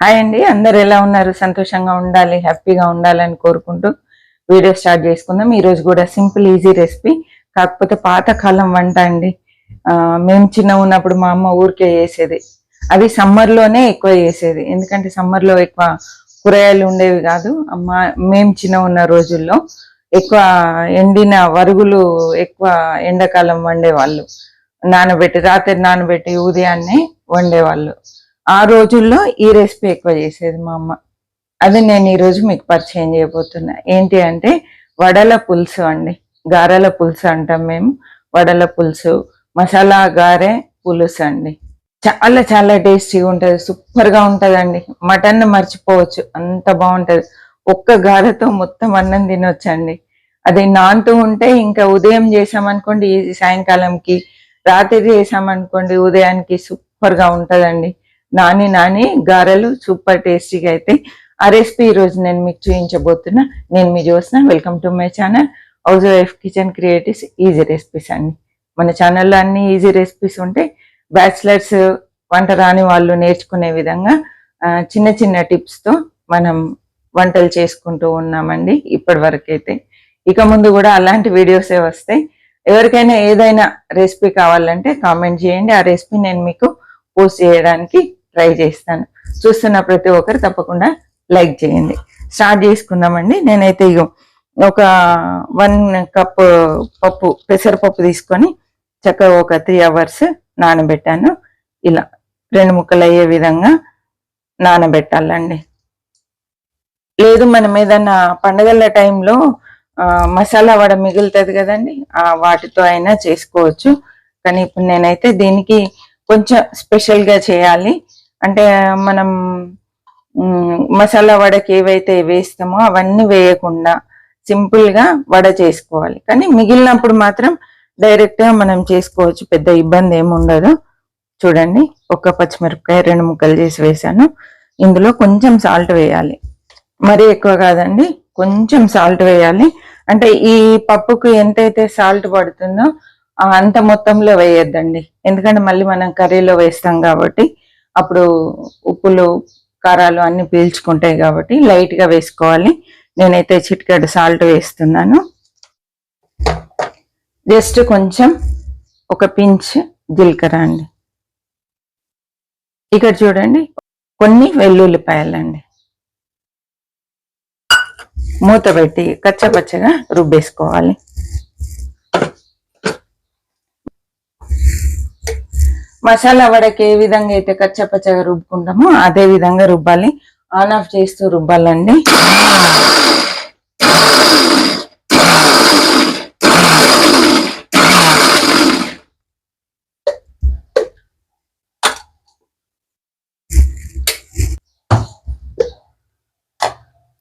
Hi అండి. అందరు ఎలా ఉన్నారు? సంతోషంగా ఉండాలి హ్యాపీగా ఉండాలని కోరుకుంటూ వీడియో స్టార్ట్ చేసుకుందాం. ఈ రోజు కూడా సింపుల్ ఈజీ రెసిపీ కాకపోతే పాతకాలం వంట అండి. మేము చిన్న ఉన్నప్పుడు మా అమ్మ ఊరికే చేసేది. అది సమ్మర్లోనే ఎక్కువ చేసేది. ఎందుకంటే సమ్మర్లో ఎక్కువ కూరగాయలు ఉండేవి కాదు. అమ్మ మేము చిన్న ఉన్న రోజుల్లో ఎక్కువ ఎండిన వరుగులు ఎక్కువ ఎండాకాలం వండేవాళ్ళు. నానబెట్టి రాత్రి నానబెట్టి ఉదయాన్నే వండేవాళ్ళు. ఆ రోజుల్లో ఈ రెసిపీ ఎక్కువ చేసేది మా అమ్మ. అది నేను ఈరోజు మీకు పరిచయం చేయబోతున్నా. ఏంటి అంటే వడల పులుసు అండి. గారెల పులుసు అంటాం మేము. వడల పులుసు మసాలా గారె పులుసు అండి. చాలా చాలా టేస్టీగా ఉంటుంది సూపర్గా ఉంటుందండి. మటన్ మర్చిపోవచ్చు అంత బాగుంటుంది. ఒక్క గారెతో మొత్తం అన్నం తినొచ్చండి. అది నాంతూ ఉంటే ఇంకా ఉదయం చేసామనుకోండి ఈ సాయంకాలంకి రాత్రి చేసామనుకోండి ఉదయానికి సూపర్గా ఉంటదండి. నాని నాని గారెలు సూపర్ టేస్టీగా అయితే ఆ రెసిపీ ఈ రోజు నేను మీకు చూపించబోతున్నా నేను మీ చూసిన welcome to my channel. House wife kitchen creatives easy recipes అండి మన ఛానల్లో అన్ని ఈజీ రెసిపీస్ ఉంటాయి బ్యాచిలర్స్ వంట రాని వాళ్ళు నేర్చుకునే విధంగా చిన్న చిన్న టిప్స్తో మనం వంటలు చేసుకుంటూ ఉన్నామండి ఇప్పటి వరకైతే ఇక ముందు కూడా అలాంటి వీడియోసే వస్తాయి. ఎవరికైనా ఏదైనా రెసిపీ కావాలంటే కామెంట్ చేయండి. ఆ రెసిపీ నేను మీకు పోస్ట్ చేయడానికి ట్రై చేస్తాను. చూస్తున్న ప్రతి ఒక్కరు తప్పకుండా లైక్ చేయండి. స్టార్ట్ చేసుకుందామండి. నేనైతే ఇగో ఒక వన్ కప్ పప్పు పెసరపప్పు తీసుకొని చక్కగా ఒక త్రీ అవర్స్ నానబెట్టాను. ఇలా రెండు ముక్కలు అయ్యే విధంగా నానబెట్టాలండి. లేదు మనం ఏదన్నా పండగల టైంలో మసాలా వడ మిగులుతుంది కదండి. ఆ వాటితో అయినా చేసుకోవచ్చు. కానీ ఇప్పుడు నేనైతే దీనికి కొంచెం స్పెషల్గా చేయాలి. అంటే మనం మసాలా వడకి ఏవైతే వేస్తామో అవన్నీ వేయకుండా సింపుల్గా వడ చేసుకోవాలి. కానీ మిగిలినప్పుడు మాత్రం డైరెక్ట్గా మనం చేసుకోవచ్చు. పెద్ద ఇబ్బంది ఏముండదు చూడండి ఒక పచ్చిమిరపకాయ రెండు ముక్కలు చేసి వేసాను ఇందులో కొంచెం సాల్ట్ వేయాలి. మరీ ఎక్కువ కాదండి కొంచెం సాల్ట్ వేయాలి. అంటే ఈ పప్పుకు ఎంతైతే సాల్ట్ పడుతుందో అంత మొత్తంలో వేయొద్దండి. ఎందుకంటే మళ్ళీ మనం కర్రీలో వేస్తాం కాబట్టి అప్పుడు ఉప్పులు కారాలు అన్ని పీల్చుకుంటాయి కాబట్టి లైట్గా వేసుకోవాలి. నేనైతే చిటికెడు సాల్ట్ వేస్తున్నాను. జస్ట్ కొంచెం ఒక పించ్ జీలకర్ర అండి. ఇక్కడ చూడండి కొన్ని వెల్లుల్లిపాయలండి. మూత పెట్టి కచ్చపచ్చగా రుబ్బేసుకోవాలి. మసాలా వడకి ఏ విధంగా అయితే కచ్చపచ్చగా రుబ్బుకుంటామో అదే విధంగా రుబ్బాలి. ఆన్ ఆఫ్ చేస్తూ రుబ్బాలండి.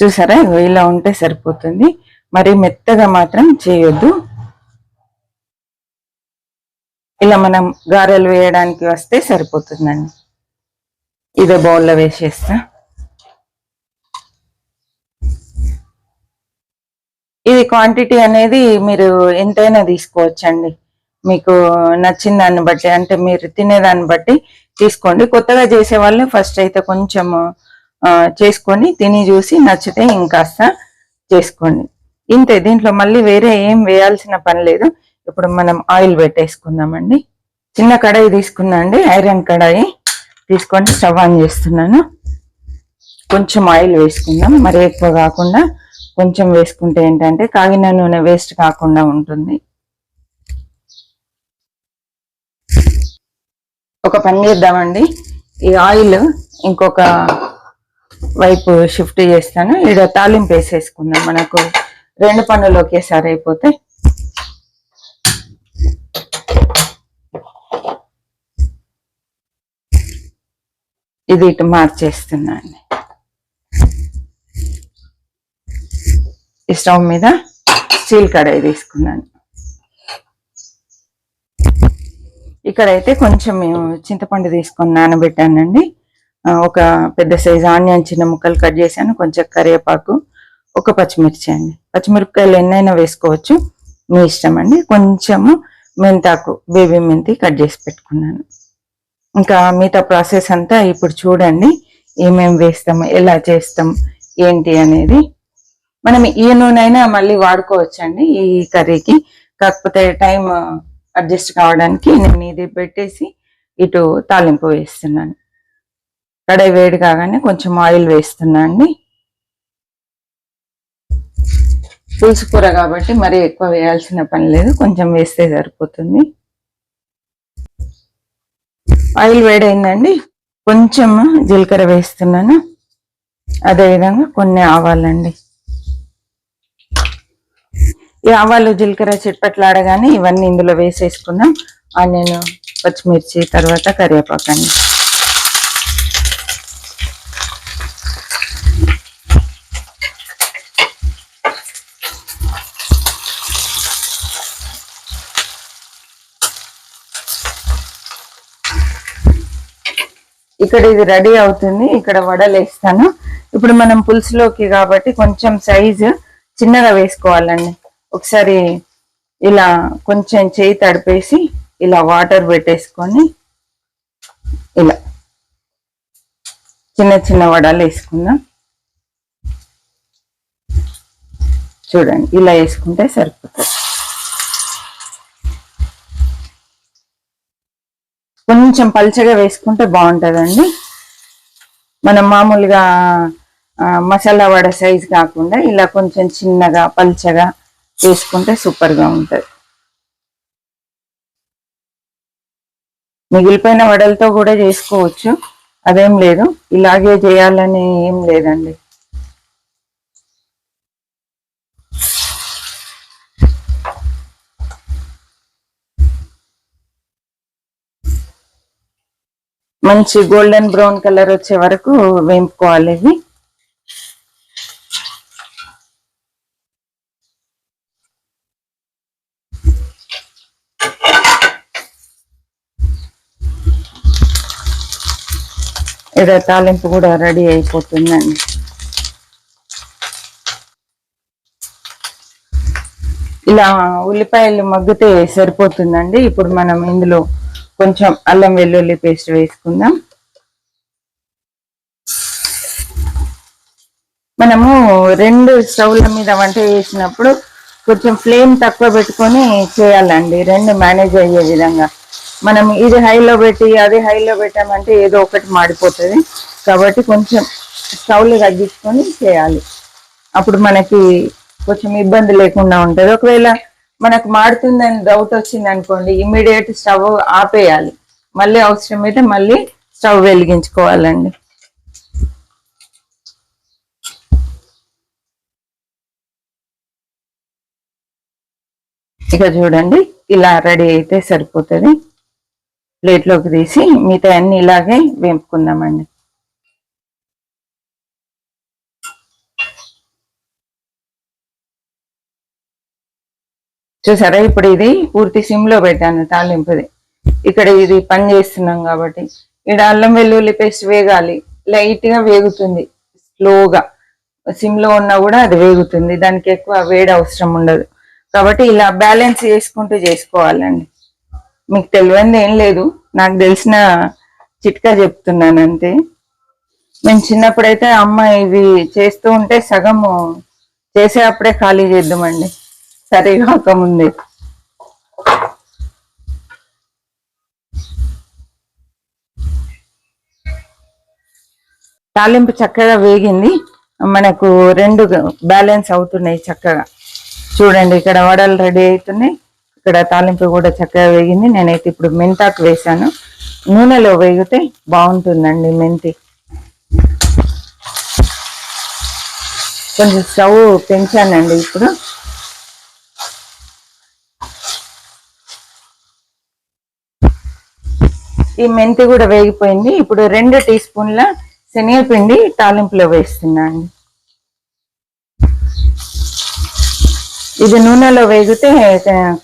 చూసారా? ఇలా ఉంటే సరిపోతుంది. మరి మెత్తగా మాత్రం చేయొద్దు. ఇలా మనం గారెలు వేయడానికి వస్తే సరిపోతుందండి. ఇదే బౌల్లో వేసేస్తా. ఇది క్వాంటిటీ అనేది మీరు ఎంతైనా తీసుకోవచ్చండి. మీకు నచ్చిన దాన్ని బట్టి అంటే మీరు తినేదాన్ని బట్టి తీసుకోండి. కొత్తగా చేసే వాళ్ళు ఫస్ట్ అయితే కొంచెం చేసుకొని తిని చూసి నచ్చితే ఇంకాస్త చేసుకోండి. ఇంతే దీంట్లో మళ్ళీ వేరే ఏం వేయాల్సిన పని లేదు. ఇప్పుడు మనం ఆయిల్ పెట్టేసుకుందామండి. చిన్న కడాయి తీసుకున్నా అండి ఐరన్ కడాయి తీసుకొని స్టవ్ ఆన్ చేస్తున్నాను. కొంచెం ఆయిల్ వేసుకుందాం. మరి ఎక్కువ కాకుండా కొంచెం వేసుకుంటే ఏంటంటే కాగిన నూనె వేస్ట్ కాకుండా ఉంటుంది. ఒక పని చేద్దామండి. ఈ ఆయిల్ ఇంకొక వైపు షిఫ్ట్ చేస్తాను. ఇక్కడ తాలింపు వేసేసుకుందాం. మనకు రెండు పనులు ఒకేసారి అయిపోతే ఇది ఇటు మార్చేస్తున్నాను. ఈ స్టవ్ మీద స్టీల్ కడాయి తీసుకున్నాను. ఇక్కడైతే కొంచెం మేము చింతపండు తీసుకొని నానబెట్టానండి. ఒక పెద్ద సైజు ఆనియన్ చిన్న ముక్కలు కట్ చేశాను కొంచెం కరివేపాకు ఒక పచ్చిమిర్చి అండి. పచ్చిమిరపకాయలు ఎన్నైనా వేసుకోవచ్చు మీ ఇష్టం అండి. కొంచెము మెంతాకు బేబీ మెంతి కట్ చేసి పెట్టుకున్నాను. ఇంకా మిగతా ప్రాసెస్ అంతా ఇప్పుడు చూడండి ఏమేమి వేస్తాము ఎలా చేస్తాం ఏంటి అనేది. మనం ఈ నూనె మళ్ళీ వాడుకోవచ్చండి ఈ కర్రీకి. కాకపోతే టైం అడ్జస్ట్ కావడానికి నేను ఇది పెట్టేసి ఇటు తాలింపు వేస్తున్నాను. కడాయి వేడి కాగానే కొంచెం ఆయిల్ వేస్తున్నా అండి. పులుసు కూర కాబట్టి మరి ఎక్కువ వేయాల్సిన పని లేదు కొంచెం వేస్తే సరిపోతుంది. ఆయిల్ వేడైందండి కొంచెం జీలకర్ర వేస్తున్నాను. అదేవిధంగా కొన్ని ఆవాలండి. ఈ ఆవాలు జీలకర్ర చిట్పట్లాడగానే ఇవన్నీ ఇందులో వేసేసుకున్నాం. ఆనియన్ పచ్చిమిర్చి తర్వాత కరివేపాకండి. ఇక్కడ ఇది రెడీ అవుతుంది. ఇక్కడ వడలేస్తాను. ఇప్పుడు మనం పులుసులోకి కాబట్టి కొంచెం సైజు చిన్నగా వేసుకోవాలండి. ఒకసారి ఇలా కొంచెం చేయి తడిపేసి ఇలా వాటర్ పెట్టేసుకొని ఇలా చిన్న చిన్న వడలు వేసుకుందాం. చూడండి ఇలా వేసుకుంటే సరిపోతుంది. కొంచెం పల్చగా వేసుకుంటే బాగుంటుందండి. మనం మామూలుగా మసాలా వడ సైజ్ కాకుండా ఇలా కొంచెం చిన్నగా పల్చగా వేసుకుంటే సూపర్గా ఉంటుంది. మిగిలిపోయిన వడలతో కూడా చేసుకోవచ్చు. అదేం లేదు. ఇలాగే చేయాలని ఏం లేదండి. మంచి గోల్డెన్ బ్రౌన్ కలర్ వచ్చే వరకు వేపుకోవాలి ఇవి. ఇక్కడ తాలింపు కూడా రెడీ అయిపోతుందండి. ఇలా ఉల్లిపాయలు మగ్గితే సరిపోతుందండి. ఇప్పుడు మనం ఇందులో కొంచెం అల్లం వెల్లుల్లి పేస్ట్ వేసుకుందాం. మనము రెండు స్టవ్ల మీద వంట చేసినప్పుడు కొంచెం ఫ్లేమ్ తక్కువ పెట్టుకొని చేయాలండి. రెండు మేనేజ్ అయ్యే విధంగా. మనం ఇది హైలో పెట్టి అది హైలో పెట్టామంటే ఏదో ఒకటి మాడిపోతుంది. కాబట్టి కొంచెం స్టవ్లు తగ్గించుకొని చేయాలి. అప్పుడు మనకి కొంచెం ఇబ్బంది లేకుండా ఉంటుంది. ఒకవేళ మనకు మాడుతుందని డౌట్ వచ్చింది అనుకోండి ఇమ్మీడియట్ స్టవ్ ఆపేయాలి. మళ్ళీ అవసరమైతే మళ్ళీ స్టవ్ వెలిగించుకోవాలండి. ఇక చూడండి ఇలా రెడీ అయితే సరిపోతుంది. ప్లేట్లోకి తీసి మిగతా అన్ని ఇలాగే వేపుకుందామండి. చూసారా? ఇప్పుడు ఇది పూర్తి సిమ్లో పెట్టాను తాలింపుది. ఇక్కడ ఇది పని చేస్తున్నాం కాబట్టి. ఇక్కడ అల్లం వెల్లుల్లి పేస్ట్ వేగాలి. లైట్గా వేగుతుంది స్లోగా సిమ్లో ఉన్నా కూడా అది వేగుతుంది. దానికి ఎక్కువ వేడి అవసరం ఉండదు. కాబట్టి ఇలా బ్యాలెన్స్ చేసుకుంటూ చేసుకోవాలండి. మీకు తెలియంది ఏం లేదు. నాకు తెలిసిన చిట్కా చెప్తున్నాను అంతే. మేము చిన్నప్పుడైతే అమ్మ ఇవి చేస్తూ ఉంటే సగము చేసేటప్పుడే ఖాళీ చేద్దామండి. సరే ఉంది. తాలింపు చక్కగా వేగింది. మనకు రెండు బ్యాలెన్స్ అవుతున్నాయి చక్కగా. చూడండి ఇక్కడ వడలు రెడీ అవుతున్నాయి. ఇక్కడ తాలింపు కూడా చక్కగా వేగింది. నేనైతే ఇప్పుడు మెంతాకు వేసాను నూనెలో వేగితే బాగుంటుందండి మెంతి. కొంచెం స్టవ్ పెంచానండి ఇప్పుడు. ఈ మెంతి కూడా వేగిపోయింది. ఇప్పుడు రెండు టీ స్పూన్ల శనగపిండి తాలింపులో వేస్తున్నాను. ఇది నూనెలో వేగితే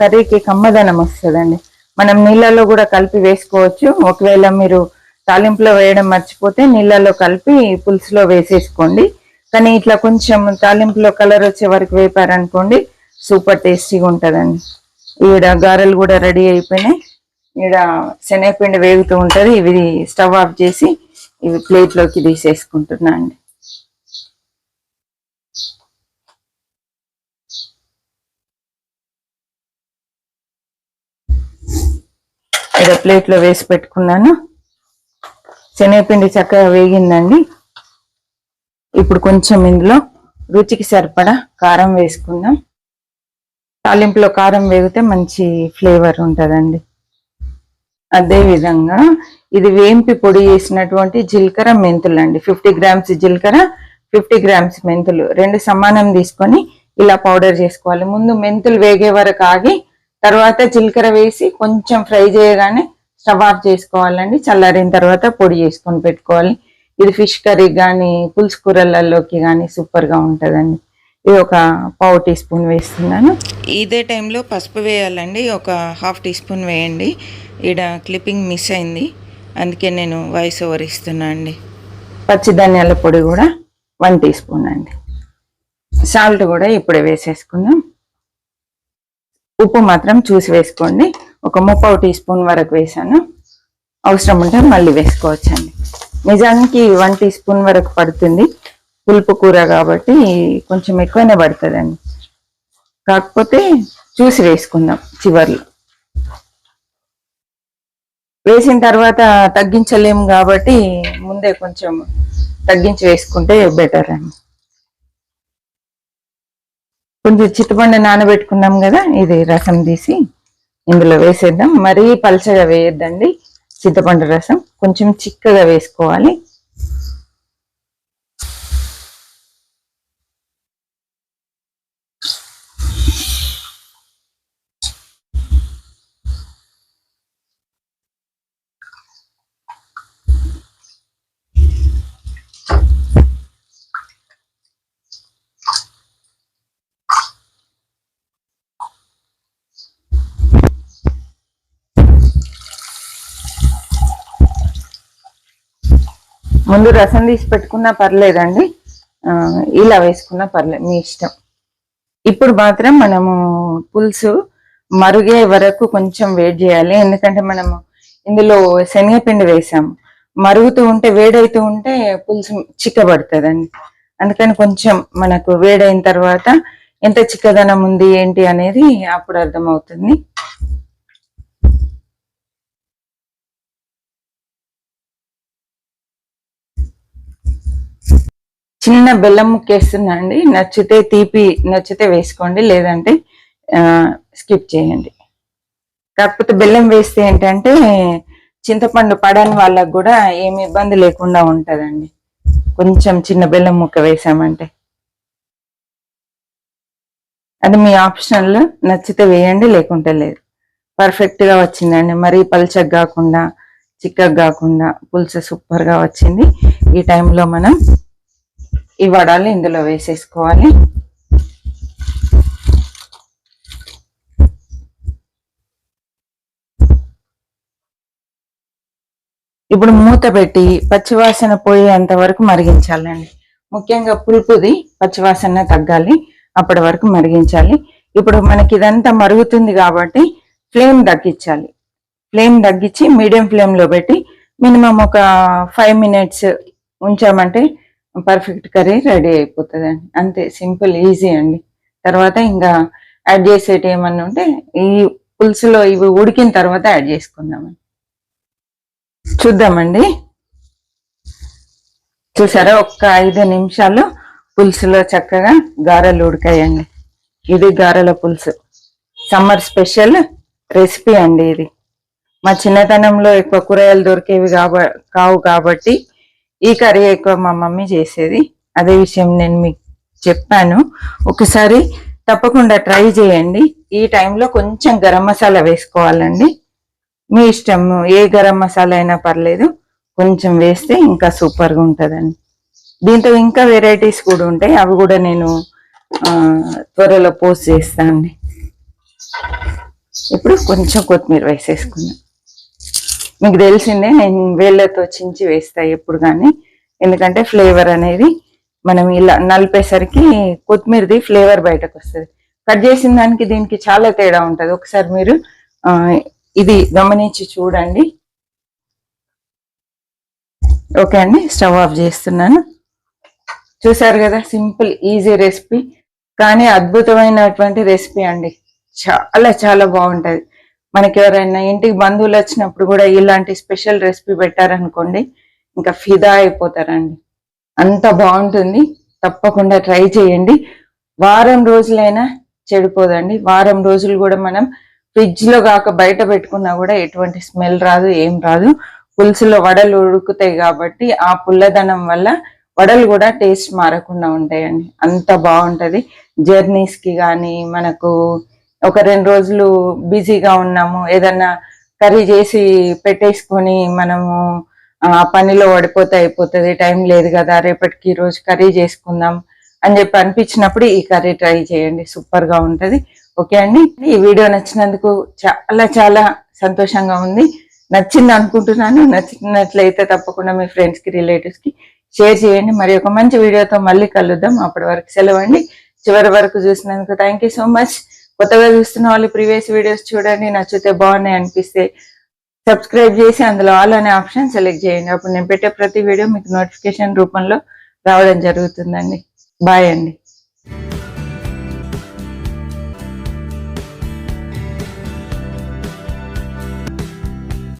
కర్రీకి కమ్మదనం వస్తుందండి. మనం నీళ్ళలో కూడా కలిపి వేసుకోవచ్చు. ఒకవేళ మీరు తాలింపులో వేయడం మర్చిపోతే నీళ్ళలో కలిపి పులుసులో వేసేసుకోండి. కానీ ఇట్లా కొంచెం తాలింపులో కలర్ వచ్చే వరకు వేపారనుకోండి సూపర్ టేస్టీగా ఉంటుందండి. ఈడ గారెలు కూడా రెడీ అయిపోయినాయి. ఈడ శనగపిండి వేగుతూ ఉంటుంది ఇవి స్టవ్ ఆఫ్ చేసి ఇవి ప్లేట్లోకి తీసేసుకుంటున్నా అండి. ఈడ ప్లేట్లో వేసి పెట్టుకున్నాను. శనగపిండి చక్కగా వేగిందండి. ఇప్పుడు కొంచెం ఇందులో రుచికి సరిపడా కారం వేసుకుందాం. తాలింపులో కారం వేగితే మంచి ఫ్లేవర్ ఉంటుందండి. అదే విధంగా ఇది వేంపి పొడి చేసినటువంటి జీలకర్ర మెంతులు అండి ఫిఫ్టీ గ్రామ్స్ జీలకర్ర ఫిఫ్టీ గ్రామ్స్ మెంతులు. రెండు సమానం తీసుకొని ఇలా పౌడర్ చేసుకోవాలి. ముందు మెంతులు వేగే వరకు ఆగి తర్వాత జీలకర్ర వేసి కొంచెం ఫ్రై చేయగానే స్టవ్ ఆఫ్ చేసుకోవాలండి. చల్లారిన తర్వాత పొడి చేసుకొని పెట్టుకోవాలి. ఇది ఫిష్ కర్రీ కానీ పులుసు కూరలలోకి కానీ సూపర్గా ఉంటుందండి. ఇది ఒక పావు టీ స్పూన్ వేస్తున్నాను. ఇదే టైంలో పసుపు వేయాలండి. ఒక హాఫ్ టీ స్పూన్ వేయండి. ఈడ క్లిప్పింగ్ మిస్ అయింది. అందుకే నేను వాయిస్ ఓవర్ ఇస్తున్నా అండి. పచ్చి ధనియాల పొడి కూడా వన్ టీ స్పూన్ అండి. సాల్ట్ కూడా ఇప్పుడే వేసేసుకుందాం. ఉప్పు మాత్రం చూసి వేసుకోండి. ఒక ముప్పావు టీ స్పూన్ వరకు వేసాను. అవసరం ఉంటే మళ్ళీ వేసుకోవచ్చండి. నిజానికి వన్ టీ స్పూన్ వరకు పడుతుంది. పులుపు కూర కాబట్టి కొంచెం ఎక్కువనే పడుతుందండి. కాకపోతే చూసి వేసుకుందాం చివర్లో. వేసిన తర్వాత తగ్గించలేము కాబట్టి ముందే కొంచెం తగ్గించి వేసుకుంటే బెటర్ అండి. కొంచెం చిత్తపండు నానబెట్టుకున్నాం కదా ఇది రసం తీసి ఇందులో వేసేద్దాం. మరీ పల్చగా వేయొద్దండి చింతపండు రసం. కొంచెం చిక్కగా వేసుకోవాలి. ముందు రసం తీసి పెట్టుకున్నా పర్లేదండి. ఇలా వేసుకున్నా పర్లేదు మీ ఇష్టం. ఇప్పుడు మాత్రం మనము పులుసు మరుగే వరకు కొంచెం వెయిట్ చేయాలి. ఎందుకంటే మనము ఇందులో శనగపిండి వేసాము. మరుగుతూ ఉంటే వేడైతూ ఉంటే పులుసు చిక్కబడుతుందండి. అందుకని కొంచెం మనకు వేడైన తర్వాత ఎంత చిక్కదనం ఉంది ఏంటి అనేది అప్పుడు అర్థమవుతుంది. చిన్న బెల్లం ముక్కేస్తున్నా అండి నచ్చితే తీపి నచ్చితే వేసుకోండి. లేదంటే స్కిప్ చేయండి. కాకపోతే బెల్లం వేస్తే ఏంటంటే చింతపండు పడని వాళ్ళకు కూడా ఏమి ఇబ్బంది లేకుండా ఉంటుందండి. కొంచెం చిన్న బెల్లం ముక్క వేసామంటే. అది మీ ఆప్షన్లో నచ్చితే వేయండి లేకుంటే లేదు. పర్ఫెక్ట్గా వచ్చిందండి. మరీ పల్చగా కాకుండా చిక్కగా కాకుండా పులుసు సూపర్గా వచ్చింది. ఈ టైంలో మనం ఈ వడాలు ఇందులో వేసేసుకోవాలి. ఇప్పుడు మూత పెట్టి పచ్చివాసన పోయేంత వరకు మరిగించాలండి. ముఖ్యంగా పులుపుది పచ్చివాసన తగ్గాలి అప్పటి వరకు మరిగించాలి. ఇప్పుడు మనకి ఇదంతా మరుగుతుంది కాబట్టి ఫ్లేమ్ తగ్గించాలి. ఫ్లేమ్ తగ్గించి మీడియం ఫ్లేమ్లో పెట్టి మినిమం ఒక ఫైవ్ మినిట్స్ ఉంచామంటే పర్ఫెక్ట్ కర్రీ రెడీ అయిపోతుంది అండి అంతే సింపుల్ ఈజీ అండి. తర్వాత ఇంకా యాడ్ చేసేటి ఏమన్నా ఉంటే ఈ పులుసులో ఇవి ఉడికిన తర్వాత యాడ్ చేసుకుందామండి. చూద్దామండి. చూసారా ఒక్క ఐదు నిమిషాలు పులుసులో చక్కగా గారెలు ఉడకాయండి. ఇది గారెల పులుసు. సమ్మర్ స్పెషల్ రెసిపీ అండి ఇది. మా చిన్నతనంలో ఎక్కువ కూరగాయలు దొరికేవి కాబ కావు కాబట్టి ఈ కర్రీ ఎక్కువ మా మమ్మీ చేసేది. అదే విషయం నేను మీకు చెప్పాను. ఒకసారి తప్పకుండా ట్రై చేయండి. ఈ టైంలో కొంచెం గరం మసాలా వేసుకోవాలండి. మీ ఇష్టం ఏ గరం మసాలా అయినా పర్లేదు. కొంచెం వేస్తే ఇంకా సూపర్గా ఉంటుందండి. దీంతో ఇంకా వెరైటీస్ కూడా ఉంటాయి. అవి కూడా నేను త్వరలో పోస్ట్ చేస్తాను ఇప్పుడు కొంచెం కొత్తిమీర వేసేసుకున్నాను మీకు తెలిసిందే నేను వేళ్ళతో చించి వేస్తాయి ఎప్పుడు కానీ. ఎందుకంటే ఫ్లేవర్ అనేది మనం ఇలా నలిపేసరికి కొత్తిమీరది ఫ్లేవర్ బయటకు వస్తుంది. కట్ చేసిన దానికి దీనికి చాలా తేడా ఉంటుంది. ఒకసారి మీరు ఇది గమనించి చూడండి. ఓకే అండి స్టవ్ ఆఫ్ చేస్తున్నాను. చూసారు కదా సింపుల్ ఈజీ రెసిపీ. కానీ అద్భుతమైనటువంటి రెసిపీ అండి. చాలా చాలా బాగుంటుంది. మనకి ఎవరైనా ఇంటికి బంధువులు వచ్చినప్పుడు కూడా ఇలాంటి స్పెషల్ రెసిపీ పెట్టారనుకోండి ఇంకా ఫిదా అయిపోతారండి. అంత బాగుంటుంది. తప్పకుండా ట్రై చేయండి. వారం రోజులైనా చెడిపోదండి. వారం రోజులు కూడా మనం ఫ్రిడ్జ్లో కాక బయట పెట్టుకున్నా కూడా ఎటువంటి స్మెల్ రాదు ఏం రాదు. పులుసులో వడలు ఉడుకుతాయి కాబట్టి ఆ పుల్లదనం వల్ల వడలు కూడా టేస్ట్ మారకుండా ఉంటాయండి. అంత బాగుంటది. జర్నీస్కి కానీ మనకు ఒక రెండు రోజులు బిజీగా ఉన్నాము. ఏదన్నా కర్రీ చేసి పెట్టేసుకొని మనము ఆ పనిలో పడిపోతే అయిపోతుంది. టైం లేదు కదా రేపటికి రోజు కర్రీ చేసుకుందాం అని చెప్పి అనిపించినప్పుడు ఈ కర్రీ ట్రై చేయండి. సూపర్గా ఉంటుంది. ఓకే అండి. ఈ వీడియో నచ్చినందుకు చాలా చాలా సంతోషంగా ఉంది. నచ్చింది అనుకుంటున్నాను. నచ్చినట్లయితే తప్పకుండా మీ ఫ్రెండ్స్కి రిలేటివ్స్కి షేర్ చేయండి. మరి ఒక మంచి వీడియోతో మళ్ళీ కలుద్దాం. అప్పటి వరకు సెలవు అండి. చివరి వరకు చూసినందుకు థ్యాంక్ యూ సో మచ్. కొత్తగా చూస్తున్న వాళ్ళు ప్రీవియస్ వీడియోస్ చూడండి నచ్చితే బాగున్నాయి అనిపిస్తే సబ్స్క్రైబ్ చేసి అందులో ఆల్ అనే ఆప్షన్ సెలెక్ట్ చేయండి. అప్పుడు నేను పెట్టే ప్రతి వీడియో మీకు నోటిఫికేషన్ రూపంలో రావడం జరుగుతుందండి. బాయ్ అండి.